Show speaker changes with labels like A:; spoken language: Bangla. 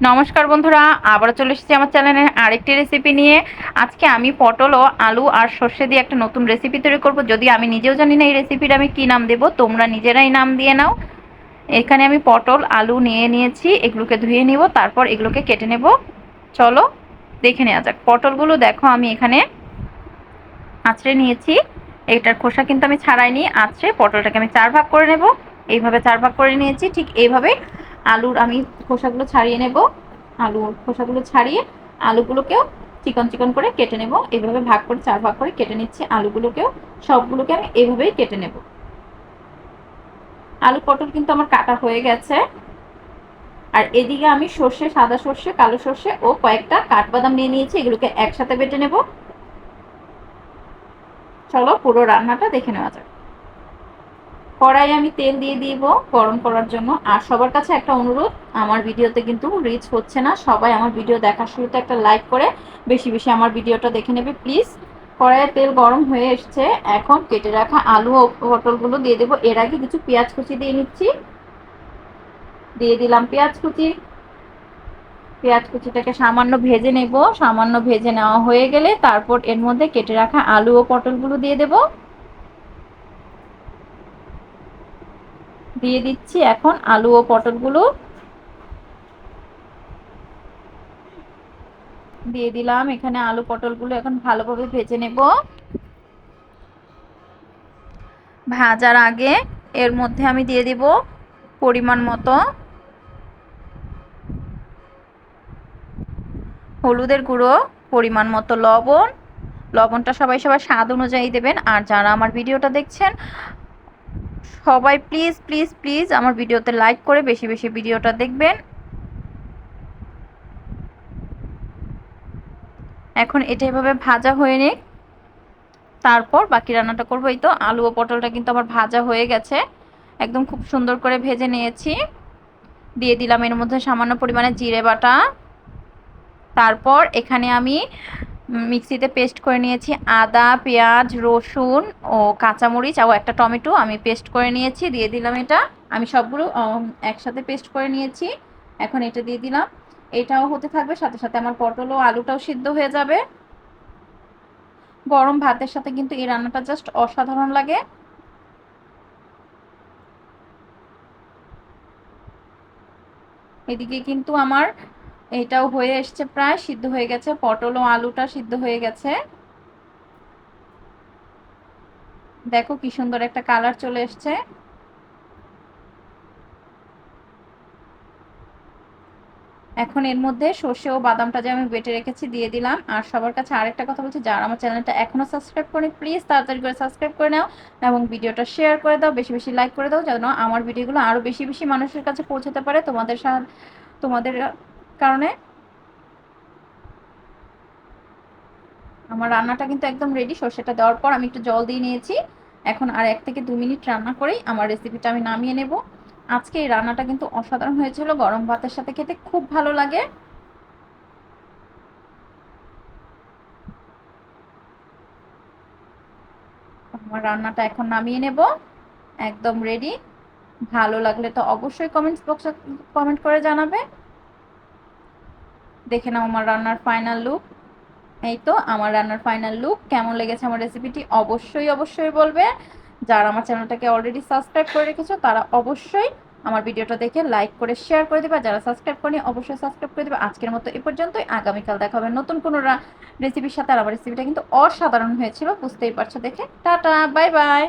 A: নমস্কার বন্ধুরা আবার চলে এসেছি আমার চ্যানেলে আরেকটি রেসিপি নিয়ে। আজকে আমি পটল ও আলু আর সর্ষে দিয়ে একটা নতুন রেসিপি তৈরি করব। যদি আমি নিজেও জানি না এই রেসিপিটা আমি কী নাম দেব, তোমরা নিজেরাই নাম দিয়ে নাও। এখানে আমি পটল, আলু নিয়ে নিয়েছি, এগুলোকে ধুয়ে নিব, তারপর এগুলোকে কেটে নেব। চলো দেখে নেওয়া যাক। পটলগুলো দেখো, আমি এখানে আঁচড়ে নিয়েছি। এটার খোসা কিন্তু আমি ছাড়াইনি, আঁচড়ে পটলটাকে আমি চার ভাগ করে নেব। এইভাবে চার ভাগ করে নিয়েছি, ঠিক এইভাবে আলুর আমি খোসাগুলো ছাড়িয়ে নেব। আলুর খোসাগুলো ছাড়িয়ে আলুগুলোকেও চিকন চিকন করে কেটে নেব। এইভাবে ভাগ করে, চার ভাগ করে কেটে নিচ্ছি। আলুগুলোকেও, সবগুলোকে আমি এইভাবেই কেটে নেব। আলু পটল কিন্তু আমার কাটা হয়ে গেছে। আর এদিকে আমি সর্ষে, সাদা সর্ষে, কালো সর্ষে ও কয়েকটা কাঠবাদাম নিয়ে নিয়েছি। এগুলোকে একসাথে বেটে নেব। চলো পুরো রান্নাটা দেখে নেওয়া যাক। কড়াই আমি তেল দিয়ে দিব গরম করার জন্য। আর সবার কাছে একটা অনুরোধ, আমার ভিডিওতে কিন্তু রিচ হচ্ছে না। সবাই আমার ভিডিও দেখার শুরুতে একটা লাইক করে বেশি বেশি আমার ভিডিওটা দেখে নেবে প্লিজ কড়াইয়ের তেল গরম হয়ে এসছে। এখন কেটে রাখা আলু ও পটলগুলো দিয়ে দেবো। এর আগে কিছু পেঁয়াজ কুচি দিয়ে নিচ্ছি। দিয়ে দিলাম পেঁয়াজ কুচি। পেঁয়াজ কুচিটাকে সামান্য ভেজে নেব। সামান্য ভেজে নেওয়া হয়ে গেলে তারপর এর মধ্যে কেটে রাখা আলু ও পটলগুলো দিয়ে দেবো। দিয়ে দিচ্ছি এখন আলু ও পটলগুলো। দিয়ে দিলাম, এখানে আলু পটলগুলো এখন ভালোভাবে ভেজে নেব। ভাজার আগে এর মধ্যে আমি দিয়ে দিব পরিমাণ মতো হলুদের গুঁড়ো, পরিমাণ মতো লবণ। লবণটা সবাই সবাই স্বাদ অনুযায়ী দেবেন। আর যারা আমার ভিডিওটা দেখছেন সবাই প্লিজ প্লিজ প্লিজ আমার ভিডিওতে লাইক করে বেশি বেশি ভিডিওটা দেখবেন। এখন এটা এভাবে ভাজা হয়ে নিক। তারপর বাকি রান্নাটা করব। এই তো আলু ও পটলটা কিন্তু আমার ভাজা হয়ে গেছে। একদম খুব সুন্দর করে ভেজে নিয়েছি। দিয়ে দিলাম এর মধ্যে সামান্য পরিমাণে জিরে বাটা। তারপর এখানে আমি মিক্সিতে পেস্ট করে নিয়েছি আদা, পেঁয়াজ, রসুন ও কাঁচামরিচ ও একটা টমেটো আমি পেস্ট করে নিয়েছি, দিয়ে দিলাম এটা। আমি সবগুলো একসাথে পেস্ট করে নিয়েছি। এখন এটা দিয়ে দিলাম। এটাও হতে থাকবে, সাথে সাথে আমার পটল ও আলুটাও সিদ্ধ হয়ে যাবে। গরম ভাতের সাথে কিন্তু এই রান্নাটা জাস্ট অসাধারণ লাগে। এদিকে কিন্তু আমার এটাও হয়ে এসছে প্রায়, সিদ্ধ হয়ে গেছে। পটল ও আলুটা সিদ্ধ হয়ে গেছে। দেখো কি সুন্দর একটা কালার চলে এসছে। এখন এর মধ্যে সর্ষে ও বাদামটা যে আমি বেটে রেখেছি, দিয়ে দিলাম। আর সবার কাছে আরেকটা কথা বলছি, যারা আমার চ্যানেলটা এখনও সাবস্ক্রাইব করেনি, প্লিজ তাড়াতাড়ি করে সাবস্ক্রাইব করে নাও এবং ভিডিওটা শেয়ার করে দাও, বেশি বেশি লাইক করে দাও, যেন আমার ভিডিওগুলো আরও বেশি বেশি মানুষের কাছে পৌঁছাতে পারে। তোমাদের তোমাদের কারণে আমার রান্নাটা কিন্তু একদম রেডি সর্ষেটা দেওয়ার পর আমি একটু জল দিয়ে নিয়েছি। এখন আর এক থেকে দু মিনিট রান্না করেই আমার রেসিপিটা আমি নামিয়ে নেব। আজকে এই রান্নাটা কিন্তু অসাধারণ হয়েছিল, গরম ভাতের সাথে খেতে খুব ভালো লাগে। আমার রান্নাটা এখন নামিয়ে নেব, একদম রেডি ভালো লাগলে তো অবশ্যই কমেন্টস বক্সে কমেন্ট করে জানাবে। দেখে নাও আমার রান্নার ফাইনাল লুক এই তো, আমার রান্নার ফাইনাল লুক কেমন লেগেছে আমার রেসিপিটি অবশ্যই অবশ্যই বলবে। যারা আমার চ্যানেলটাকে অলরেডি সাবস্ক্রাইব করে রেখেছো, তারা অবশ্যই আমার ভিডিওটা দেখে লাইক করে শেয়ার করে দেবে। যারা সাবস্ক্রাইব করেনি, অবশ্যই সাবস্ক্রাইব করে দেবে। আজকের মতো এ পর্যন্তই। আগামীকাল দেখা হবে নতুন কোনো রেসিপির সাথে। আর আমার রেসিপিটা কিন্তু অসাধারণ হয়েছিল, বুঝতেই পারছ দেখে। Tata bye bye